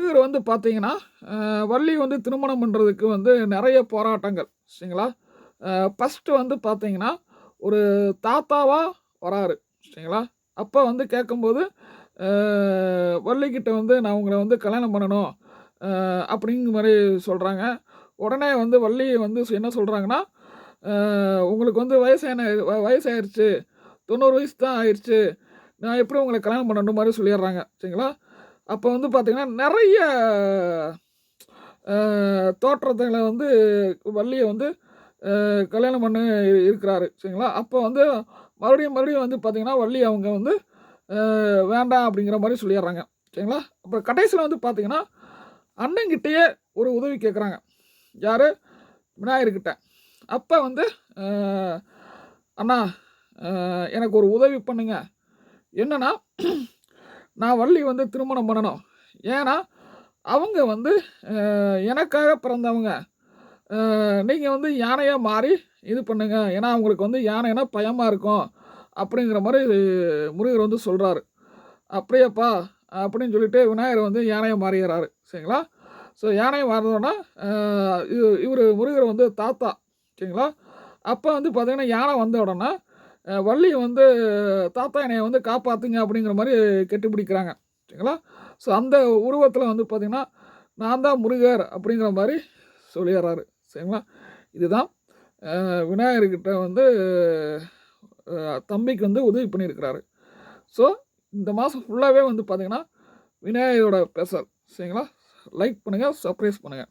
முருகர் வந்து பார்த்தீங்கன்னா வள்ளி வந்து திருமணம் பண்ணுறதுக்கு வந்து நிறைய போராட்டங்கள் சரிங்களா? ஃபஸ்ட்டு வந்து பார்த்தீங்கன்னா ஒரு தாத்தாவாக வராரு சரிங்களா? அப்போ வந்து கேட்கும்போது வள்ளிக்கிட்ட வந்து நான் உங்களை வந்து கல்யாணம் பண்ணணும் அப்படிங்கிற மாதிரி சொல்கிறாங்க உடனே வந்து வள்ளி வந்து என்ன சொல்கிறாங்கன்னா உங்களுக்கு வந்து வயசான வ- வயசாயிருச்சு தொண்ணூறு வயசு தான் ஆயிடுச்சு நான் எப்படி உங்களை கல்யாணம் பண்ணணும் மாதிரி சொல்லிடுறாங்க சரிங்களா? அப்போ வந்து பார்த்திங்கன்னா நிறைய அஹ், வந்து வள்ளியை வந்து கல்யாணம் பண்ண இருக்கிறாரு. சரிங்களா? அப்போ வந்து மறுபடியும் மறுபடியும் வந்து பார்த்திங்கன்னா வள்ளி அவங்க வந்து வேண்டாம் அப்படிங்கிற மாதிரி சொல்லிடுறாங்க. சரிங்களா? அப்புறம் கடைசியில் வந்து பார்த்திங்கன்னா அண்ணங்கிட்டேயே ஒரு உதவி கேட்குறாங்க யார்? விநாயகர்கிட்ட. அப்போ வந்து அண்ணா எனக்கு ஒரு உதவி பண்ணுங்க. என்னன்னா நான் வள்ளி வந்து திருமணம் பண்ணணும். ஏன்னா அவங்க வந்து எனக்காக பிறந்தவங்க. நீங்கள் வந்து யானையாக மாறி இது பண்ணுங்க. ஏன்னா அவங்களுக்கு வந்து யானைனா பயமாக இருக்கும். அப்படிங்கிற மாதிரி முருகர் வந்து சொல்கிறாரு அப்படியேப்பா அப்படின்னு சொல்லிட்டு விநாயகர் வந்து யானையை மாறிடுறாரு சரிங்களா? ஸோ யானை மாறினோன்னா இவர் முருகர் வந்து தாத்தா. சரிங்களா? அப்போ வந்து பார்த்திங்கன்னா யானை வந்த உடனே வள்ளி வந்து தாத்தா என்னைய வந்து காப்பாற்றுங்க அப்படிங்கிற மாதிரி கெட்டிப்பிடிக்கிறாங்க. சரிங்களா? ஸோ அந்த உருவத்தில் வந்து பார்த்திங்கன்னா நான் தான் முருகர் அப்படிங்கிற மாதிரி சொல்லிடுறாரு. சரிங்களா? இதுதான் விநாயகர்கிட்ட வந்து தம்பிக்கு வந்து உதவி பண்ணியிருக்கிறாரு. ஸோ இந்த மாதம் ஃபுல்லாகவே வந்து பார்த்திங்கன்னா விநாயகரோட ஸ்பெஷல் சரிங்களா? லைக் பண்ணுங்கள் சர்ப்ரைஸ் பண்ணுங்கள்